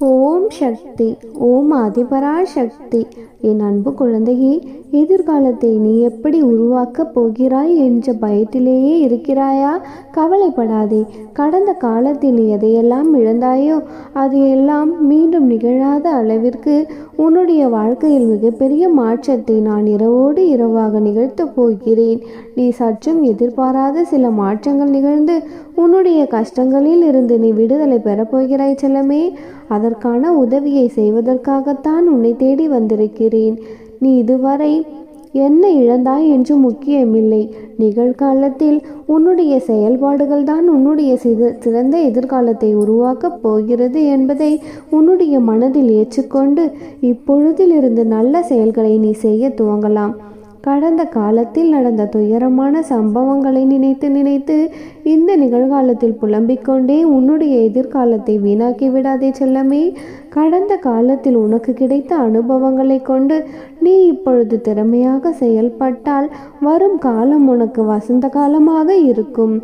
ஓம் சக்தி ஓம் ஆதிபராசக்தி. என் அன்பு குழந்தையே எதிர்காலத்தை நீ எப்படி உருவாக்கப் போகிறாய் என்ற பயத்திலேயே இருக்கிறாயா? கவலைப்படாதே கடந்த காலத்தில் எதையெல்லாம் இழந்தாயோ அது எல்லாம் மீண்டும் நிகழாத அளவிற்கு உன்னுடைய வாழ்க்கையில் மிகப்பெரிய மாற்றத்தை நான் இரவோடு இரவாக நிகழ்த்தப் போகிறேன். நீ சற்றும் எதிர்பாராத சில மாற்றங்கள் நிகழ்ந்து உன்னுடைய கஷ்டங்களில் இருந்து நீ விடுதலை பெறப்போகிறாய் செல்லமே. அதற்கான உதவியை செய்வதற்காகத்தான் உன்னை தேடி வந்திருக்கிறேன். நீ இதுவரை என்ன இழந்தாய் என்று முக்கியமில்லை. நிகழ்காலத்தில் உன்னுடைய செயல்பாடுகள் தான் உன்னுடைய சித சிறந்த எதிர்காலத்தை உருவாக்கப் போகிறது என்பதை உன்னுடைய மனதில் ஏற்றுக்கொண்டு இப்பொழுதிலிருந்து நல்ல செயல்களை நீ செய்ய துவங்கலாம். கடந்த காலத்தில் நடந்த துயரமான சம்பவங்களை நினைத்து நினைத்து இந்த நிகழ்காலத்தில் புலம்பிக் கொண்டே உன்னுடைய எதிர்காலத்தை வீணாக்கி விடாதே செல்லமே. கடந்த காலத்தில் உனக்கு கிடைத்த அனுபவங்களை கொண்டு நீ இப்பொழுது திறமையாக செயல்பட்டால் வரும் காலம் உனக்கு வசந்த காலமாக இருக்கும்.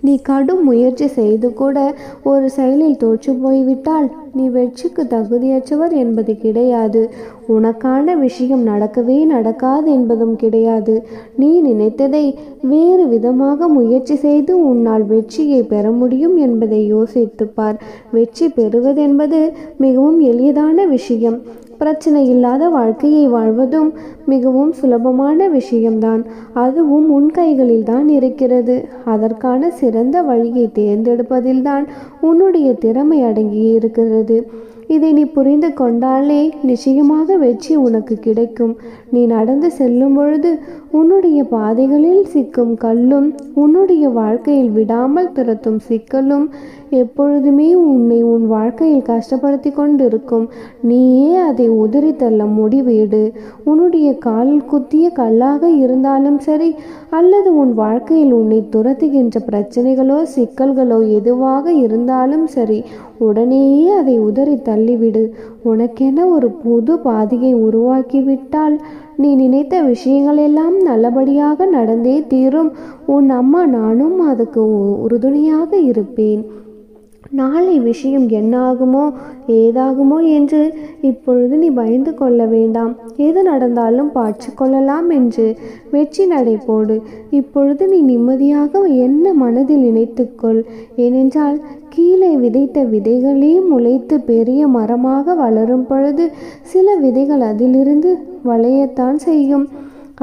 நீ கடும் முயற்சி செய்து கூட ஒரு செயலில் தோற்று போய்விட்டால் நீ வெற்றிக்கு தகுதியற்றவர் என்பது கிடையாது. உனக்கான விஷயம் நடக்கவே நடக்காது என்பதும் கிடையாது. நீ நினைத்ததை வேறு விதமாக முயற்சி செய்து உன்னால் வெற்றியை பெற முடியும் என்பதை யோசித்துப்பார் வெற்றி பெறுவதென்பது மிகவும் எளிதான விஷயம். பிரச்சனை இல்லாத வாழ்க்கையை வாழ்வதும் மிகவும் சுலபமான விஷயம்தான். அதுவும் உன் கைகளில் தான் இருக்கிறது. அதற்கான சிறந்த வழியை தேர்ந்தெடுப்பதில்தான் உன்னுடைய திறமை அடங்கி இருக்கிறது இதை நீ புரிந்து கொண்டாலே நிச்சயமாக வெற்றி உனக்கு கிடைக்கும். நீ நடந்து செல்லும் பொழுது உன்னுடைய பாதைகளில் சிக்கும் கல்லும் உன்னுடைய வாழ்க்கையில் விடாமல் துரத்தும் சிக்கலும் எப்பொழுதுமே உன்னை உன் வாழ்க்கையில் கஷ்டப்படுத்தி கொண்டிருக்கும். நீயே அதை உதறி தள்ள முடிவேடு உன்னுடைய கால் குத்திய கல்லாக இருந்தாலும் சரி அல்லது உன் வாழ்க்கையில் உன்னை துரத்துகின்ற பிரச்சனைகளோ சிக்கல்களோ எதுவாக இருந்தாலும் சரி உடனேயே அதை உதறி தள்ளிவிடு. உனக்கென ஒரு புது பாதையை உருவாக்கிவிட்டால் நீ நினைத்த விஷயங்களெல்லாம் நல்லபடியாக நடந்தே தீரும். உன் அம்மா நானும் அதுக்கு உறுதுணையாக இருப்பேன். நாளை விஷயம் என்னாகுமோ ஏதாகுமோ என்று இப்பொழுது நீ பயந்து கொள்ள வேண்டாம். எது நடந்தாலும் பாய்ச்சி கொள்ளலாம் என்று வெற்றி நடை போடு. இப்பொழுது நீ நிம்மதியாக என்ன மனதில் நினைத்துக்கொள் ஏனென்றால் கீழே விதைத்த விதைகளே முளைத்து பெரிய மரமாக வளரும் பொழுது சில விதைகள் அதிலிருந்து வளையத்தான் செய்யும்.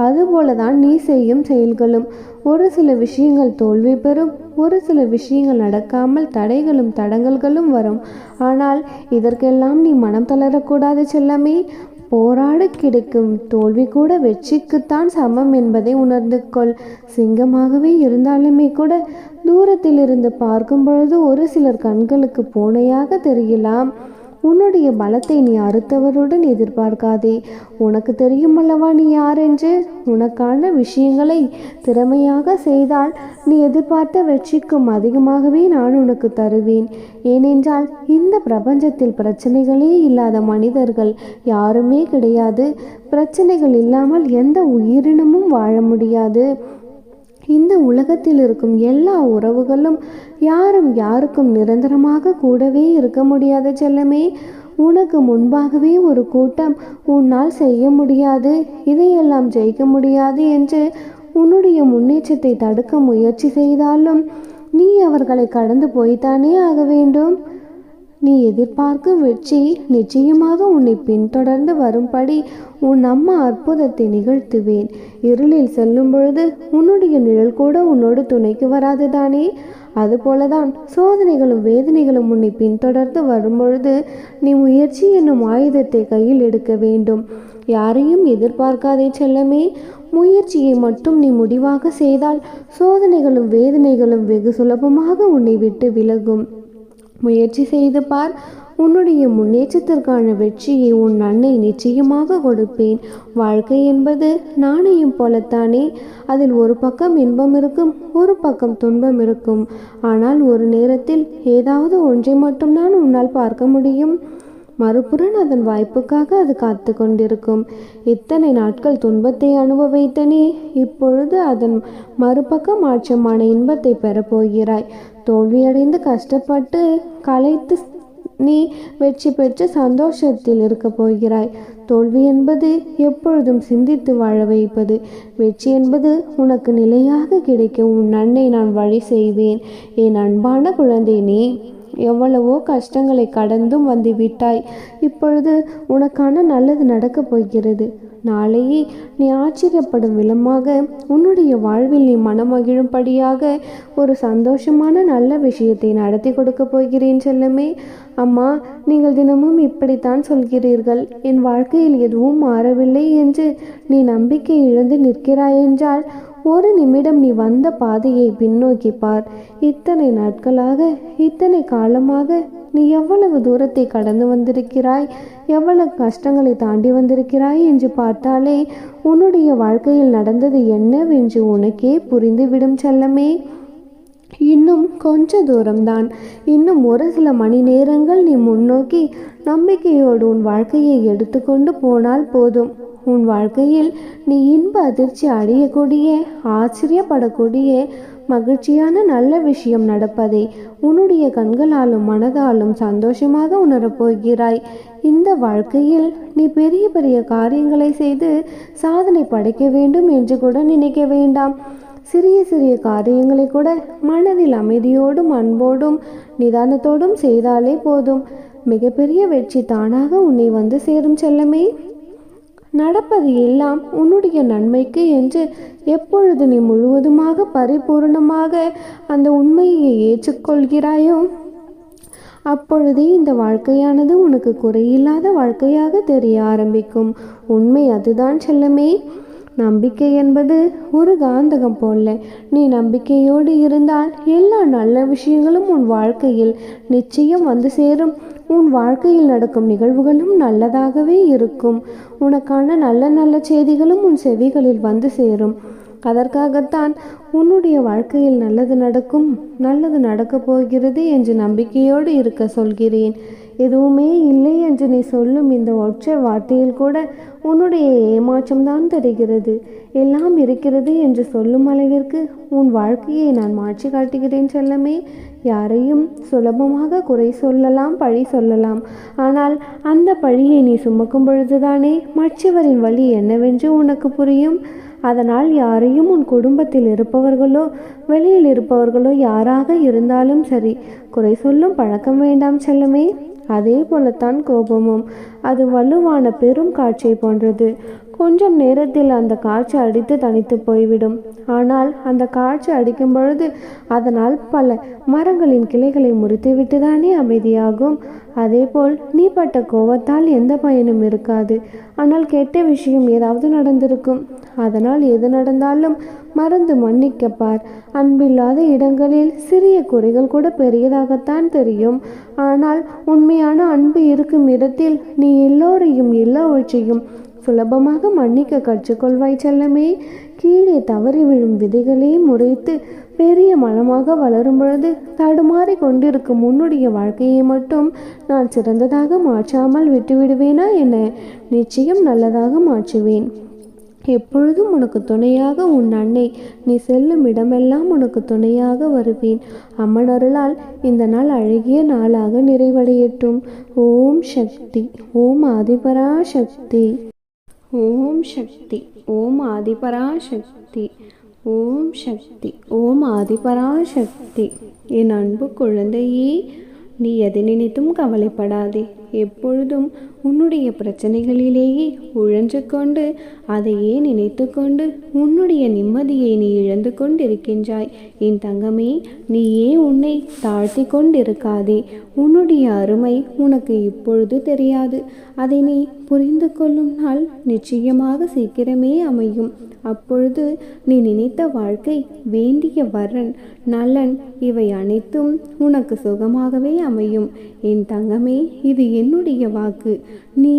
அதுபோல தான் நீ செய்யும் செயல்களும். ஒரு சில விஷயங்கள் தோல்வி பெறும் ஒரு சில விஷயங்கள் நடக்காமல் தடைகளும் தடங்கல்களும் வரும். ஆனால் இதற்கெல்லாம் நீ மனம் தளரக்கூடாது செல்லமே. போராடு கிடைக்கும் தோல்வி கூட வெற்றிக்குத்தான் சமம் என்பதை உணர்ந்து கொள் சிங்கமாகவே இருந்தாலுமே கூட தூரத்தில் இருந்து பார்க்கும் பொழுது ஒரு சிலர் கண்களுக்கு பூனையாக தெரியலாம். உன்னுடைய பலத்தை நீ அறுத்தவருடன் எதிர்பார்க்காதே. உனக்கு தெரியும் அல்லவா நீ யார் என்று? உனக்கான விஷயங்களை திறமையாக செய்தால் நீ எதிர்பார்த்த வெற்றிக்கும் அதிகமாகவே நான் உனக்கு தருவேன். ஏனென்றால் இந்த பிரபஞ்சத்தில் பிரச்சனைகளே இல்லாத மனிதர்கள் யாருமே கிடையாது. பிரச்சனைகள் இல்லாமல் எந்த உயிரினமும் வாழ முடியாது. இந்த உலகத்தில் இருக்கும் எல்லா உறவுகளும் யாரும் யாருக்கும் நிரந்தரமாக கூடவே இருக்க முடியாத செல்லமே. உனக்கு முன்பாகவே ஒரு கூட்டம் உன்னால் செய்ய முடியாது இதையெல்லாம் ஜெயிக்க முடியாது என்று உன்னுடைய முன்னேற்றத்தை தடுக்க முயற்சி செய்தாலும் நீ அவர்களை கடந்து போய்த்தானே ஆக வேண்டும். நீ எதிர்பார்க்கும் வெற்றி நிச்சயமாக உன்னை பின்தொடர்ந்து வரும்படி உன் அம்மா அற்புதத்தை நிகழ்த்துவேன். இருளில் செல்லும் பொழுது உன்னுடைய நிழல் கூட உன்னோடு துணைக்கு வராது தானே அதுபோலதான் சோதனைகளும் வேதனைகளும் உன்னை பின்தொடர்ந்து வரும்பொழுது நீ முயற்சி என்னும் ஆயுதத்தை கையில் எடுக்க வேண்டும். யாரையும் எதிர்பார்க்காதே செல்லமே. முயற்சியை மட்டும் நீ முடிவாக செய்தால் சோதனைகளும் வேதனைகளும் வெகு சுலபமாக உன்னை விட்டு விலகும். முயற்சி செய்து பார். உன்னுடைய முன்னேற்றத்திற்கான வெற்றியை உன் அன்னை நிச்சயமாக கொடுப்பேன். வாழ்க்கை என்பது நாணயம் போலத்தானே. அதில் ஒரு பக்கம் இன்பம் இருக்கும் ஒரு பக்கம் துன்பம் இருக்கும். ஆனால் ஒரு நேரத்தில் ஏதாவது ஒன்றை மட்டும்தான் உன்னால் பார்க்க முடியும். மறுபுறம் அதன் வாய்ப்புக்காக அது காத்து கொண்டிருக்கும். இத்தனை நாட்கள் துன்பத்தை அனுபவித்தனே இப்பொழுது அதன் மறுபக்கம் மாற்றமான இன்பத்தை பெறப்போகிறாய் தோல்வியடைந்து கஷ்டப்பட்டு களைத்து நீ வெற்றி பெற்று சந்தோஷத்தில் இருக்கப் போகிறாய். தோல்வி என்பது எப்பொழுதும் சிந்தித்து வாழ வைப்பது. வெற்றி என்பது உனக்கு நிலையாக கிடைக்க உன் அன்னை நான் வழி செய்வேன். என் அன்பான குழந்தை நீ எவ்வளவோ கஷ்டங்களை கடந்தும் வந்து விட்டாய். இப்பொழுது உனக்கான நல்லது நடக்கப் போகிறது. நாளையே நீ ஆச்சரியப்படும் விதமாக உன்னுடைய வாழ்வில் நீ மனமகிழும்படியாக ஒரு சந்தோஷமான நல்ல விஷயத்தை நடத்தி கொடுக்க போகிறேன் செல்லமே. அம்மா நீங்கள் தினமும் இப்படித்தான் சொல்கிறீர்கள். என் வாழ்க்கையில் எதுவும் மாறவில்லை என்று நீ நம்பிக்கை இழந்து நிற்கிறாய் என்றால் ஒரு நிமிடம் நீ வந்த பாதையை பின்னோக்கி பார். இத்தனை நாட்களாக இத்தனை காலமாக நீ எவ்வளவு தூரத்தை கடந்து வந்திருக்கிறாய்? எவ்வளவு கஷ்டங்களை தாண்டி வந்திருக்கிறாய் என்று பார்த்தாலே உன்னுடைய வாழ்க்கையில் நடந்தது என்னவென்று உனக்கே புரிந்துவிடும் செல்லமே. இன்னும் கொஞ்ச தூரம்தான். இன்னும் ஒரு சில மணி நேரங்கள் நீ முன்னோக்கி நம்பிக்கையோடு உன் வாழ்க்கையை எடுத்துக்கொண்டு போனால் போதும். உன் வாழ்க்கையில் நீ இன்ப அதிர்ச்சி அடையக்கூடிய ஆச்சரியப்படக்கூடிய மகிழ்ச்சியான நல்ல விஷயம் நடப்பதை உன்னுடைய கண்களாலும் மனதாலும் சந்தோஷமாக உணரப் போகிறாய். இந்த வாழ்க்கையில் நீ பெரிய பெரிய காரியங்களை செய்து சாதனை படைக்க வேண்டும் என்று கூட நினைக்க வேண்டாம். சிறிய சிறிய காரியங்களை கூட மனதில் அமைதியோடும் அன்போடும் நிதானத்தோடும் செய்தாலே போதும். மிகப்பெரிய வெற்றி தானாக உன்னை வந்து சேரும் செல்லமே. நடப்பது எல்லாம் உன்னுடைய நன்மைக்கு என்று எப்பொழுது நீ முழுவதுமாக பரிபூர்ணமாக அந்த உண்மையை ஏற்றுக்கொள்கிறாயோ அப்பொழுதே இந்த வாழ்க்கையானது உனக்கு குறையில்லாத வாழ்க்கையாக தெரிய ஆரம்பிக்கும். உண்மை அதுதான் செல்லமே. நம்பிக்கை என்பது ஒரு காந்தகம் போல. நீ நம்பிக்கையோடு இருந்தால் எல்லா நல்ல விஷயங்களும் உன் வாழ்க்கையில் நிச்சயம் வந்து சேரும். உன் வாழ்க்கையில் நடக்கும் நிகழ்வுகளும் நல்லதாகவே இருக்கும். உனக்கான நல்ல நல்ல செய்திகளும் உன் செவிகளில் வந்து சேரும். அதற்காகத்தான் உன்னுடைய வாழ்க்கையில் நல்லது நடக்கும் நல்லது நடக்கப் போகிறது என்று நம்பிக்கையோடு இருக்க சொல்கிறேன். எதுவுமே இல்லை என்று நீ சொல்லும் இந்த ஒற்றை வார்த்தையில் கூட உன்னுடைய ஏமாற்றம்தான் தெரிகிறது. எல்லாம் இருக்கிறது என்று சொல்லும் அளவிற்கு உன் வாழ்க்கையை நான் மாற்றி காட்டுகிறேன் செல்லமே. யாரையும் சுலபமாக குறை சொல்லலாம் பழி சொல்லலாம். ஆனால் அந்த பழியை நீ சுமக்கும் பொழுதுதானே மற்றவரின் வழி என்னவென்று உனக்கு புரியும்? அதனால் யாரையும் உன் குடும்பத்தில் இருப்பவர்களோ வெளியில் இருப்பவர்களோ யாராக இருந்தாலும் சரி குறை சொல்லும் பழக்கம் வேண்டாம் செல்லமே. அதே போலத்தான் கோபமும். அது வலுவான பெரும் காட்சியை போன்றது. கொஞ்சம் நேரத்தில் அந்த காற்று அடித்து தனித்து போய்விடும். ஆனால் அந்த காற்று அடிக்கும் பொழுது அதனால் பல மரங்களின் கிளைகளை முறித்துவிட்டு தானே அமைதியாகும்? அதேபோல் நீ பட்ட கோபத்தால் எந்த பயனும் இருக்காது. ஆனால் கெட்ட விஷயம் ஏதாவது நடந்திருக்கும். அதனால் எது நடந்தாலும் மறந்து மன்னிக்கப்பார். அன்பில்லாத இடங்களில் சிறிய குறைகள் கூட பெரியதாகத்தான் தெரியும். ஆனால் உண்மையான அன்பு இருக்கும் இடத்தில் நீ எல்லோரையும் எல்லாவற்றையும் சுலபமாக மன்னிக்க கற்றுக்கொள்வாய் செல்லமே. கீழே தவறி விழும் விதைகளே முறைத்து பெரிய மனமாக வளரும் பொழுது தடுமாறி கொண்டிருக்கும் உன்னுடைய வாழ்க்கையை மட்டும் நான் சிறந்ததாக மாற்றாமல் விட்டுவிடுவேனா என நிச்சயம் நல்லதாக மாற்றுவேன். எப்பொழுதும் உனக்கு துணையாக உன் அன்னை நீ செல்லும் இடமெல்லாம் உனக்கு துணையாக வருவேன். அம்மன் அருளால் இந்த நாள் அழகிய நாளாக நிறைவடையட்டும். ஓம் சக்தி ஓம் ஆதிபரா சக்தி ஓம் சக்தி ஓம் ஆதிபரா சக்தி ஓம் சக்தி ஓம் ஆதிபரா சக்தி என் அன்பு குழந்தையே நீ எதை நினைத்தும் கவலைப்படாதே. எப்பொழுதும் உன்னுடைய பிரச்சனைகளிலேயே உழன்று கொண்டு அதையே நினைத்து கொண்டு உன்னுடைய நிம்மதியை நீ இழந்து கொண்டிருக்கின்றாய். என் தங்கமே நீயே உன்னை தாழ்த்தி கொண்டிருக்காதே. உன்னுடைய அருமை உனக்கு இப்பொழுது தெரியாது. அதை நீ புரிந்து கொள்ளும் நாள் நிச்சயமாக சீக்கிரமே அமையும். அப்பொழுது நீ நினைத்த வாழ்க்கை வேண்டிய வரன் நலன் இவை அனைத்தும் உனக்கு சுகமாகவே அமையும். என் தங்கமே இது என்னுடைய வாக்கு. நீ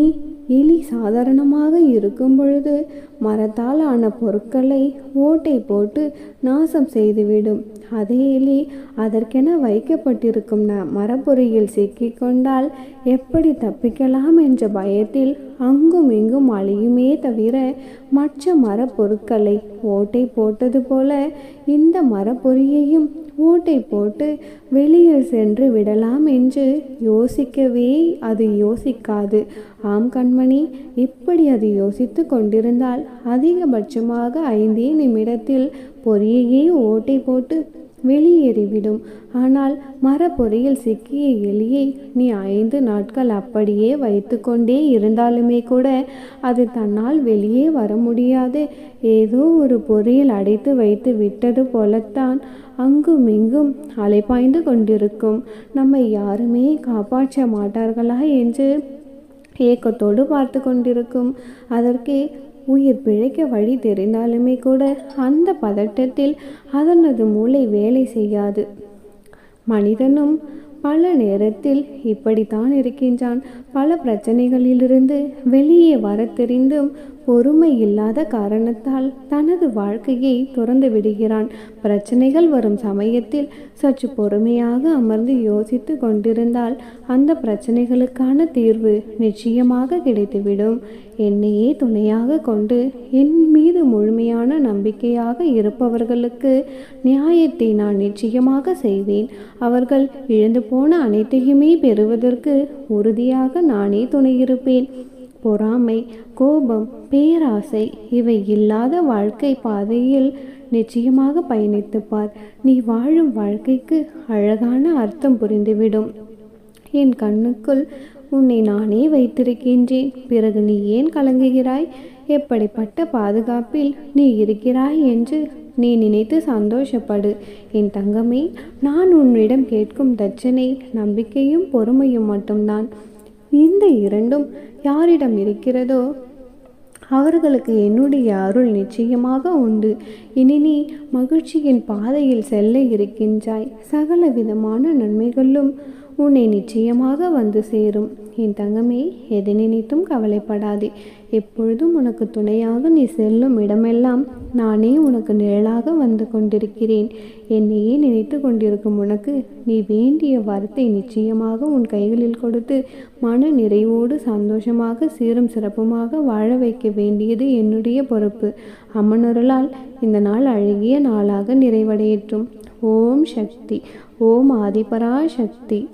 எலி சாதாரணமாக இருக்கும் பொழுது மரத்தால் ஆன பொருட்களை ஓட்டை போட்டு நாசம் செய்துவிடும். அதே எலி அதற்கென வைக்கப்பட்டிருக்கும் ந மரப்பொறியில் சிக்கிக்கொண்டால் எப்படி தப்பிக்கலாம் என்ற பயத்தில் அங்கும் இங்கும் அழியுமே தவிர மற்ற மரப்பொருட்களை ஓட்டை போட்டது போல இந்த மரப்பொறியையும் ஓட்டை போட்டு வெளியில் சென்று விடலாம் என்று யோசிக்கவே அது யோசிக்காது. ஆம் கண்மணி இப்படி அது யோசித்து கொண்டிருந்தால் அதிகபட்சமாக ஐந்தே நிமிடத்தில் பொரியையே ஓட்டை போட்டு வெளியேறிவிடும். ஆனால் மரப்பொறியில் சிக்கிய எலியை நீ ஐந்து நாட்கள் அப்படியே வைத்து கொண்டே இருந்தாலுமே கூட அது தன்னால் வெளியே வர முடியாது. ஏதோ ஒரு பொறியில் அடைத்து வைத்து விட்டது போலத்தான் அங்கும் இங்கும் அலைப்பாய்ந்து கொண்டிருக்கும். நம்மை யாருமே காப்பாற்ற மாட்டார்களா என்று ஏக்கத்தோடு பார்த்து கொண்டிருக்கும். அதற்கே உயிர் பிழைக்க வழி தெரிந்தாலுமே கூட அந்த பதட்டத்தில் அதனது மூளை வேலை செய்யாது. மனிதனும் பல நேரத்தில் இப்படித்தான் இருக்கின்றான். பல பிரச்சனைகளிலிருந்து வெளியே வர தெரிந்தும் பொறுமை இல்லாத காரணத்தால் தனது வாழ்க்கையை துறந்து விடுகிறான். பிரச்சனைகள் வரும் சமயத்தில் சற்று பொறுமையாக அமர்ந்து யோசித்து கொண்டிருந்தால் அந்த பிரச்சனைகளுக்கான தீர்வு நிச்சயமாக கிடைத்துவிடும். என்னையே துணையாக கொண்டு என் மீது முழுமையான நம்பிக்கையாக இருப்பவர்களுக்கு நியாயத்தை நான் நிச்சயமாக செய்வேன். அவர்கள் இழந்து போன அனைத்தையுமே பெறுவதற்கு உறுதியாக நானே துணையிருப்பேன். பொறாமை கோபம் பேராசை இவை இல்லாத வாழ்க்கை பாதையில் நிச்சயமாக பயணித்து பார் நீ வாழும் வாழ்க்கைக்கு அழகான அர்த்தம் புரிந்துவிடும். என் கண்ணுக்குள் உன்னை நானே வைத்திருக்கின்றேன். பிறகு நீ ஏன் கலங்குகிறாய்? எப்படிப்பட்ட பாதுகாப்பில் நீ இருக்கிறாய் என்று நீ நினைத்து சந்தோஷப்படு. என் தங்கமே நான் உன்னிடம் கேட்கும் தட்சணை நம்பிக்கையும் பொறுமையும் மட்டும்தான். இந்த இரண்டும் யாரிடம் இருக்கிறதோ அவர்களுக்கு என்னுடைய அருள் நிச்சயமாக உண்டு. இனி நீ மகிழ்ச்சியின் பாதையில் செல்ல இருக்கின்றாய். சகல விதமான நன்மைகளும் உன்னை நிச்சயமாக வந்து சேரும். என் தங்கமே எதை நினைத்தும் கவலைப்படாதே. எப்பொழுதும் உனக்கு துணையாக நீ செல்லும் இடமெல்லாம் நானே உனக்கு நிழலாக வந்து கொண்டிருக்கிறேன். என்னையே நினைத்து கொண்டிருக்கும் உனக்கு நீ வேண்டிய வரத்தை நிச்சயமாக உன் கைகளில் கொடுத்து மன நிறைவோடு சந்தோஷமாக சீரும் சிறப்புமாக வாழ வைக்க வேண்டியது என்னுடைய பொறுப்பு. அம்மனொருளால் இந்த நாள் அழகிய நாளாக நிறைவடையற்றும் ஓம் சக்தி ஓம் ஆதிபரா சக்தி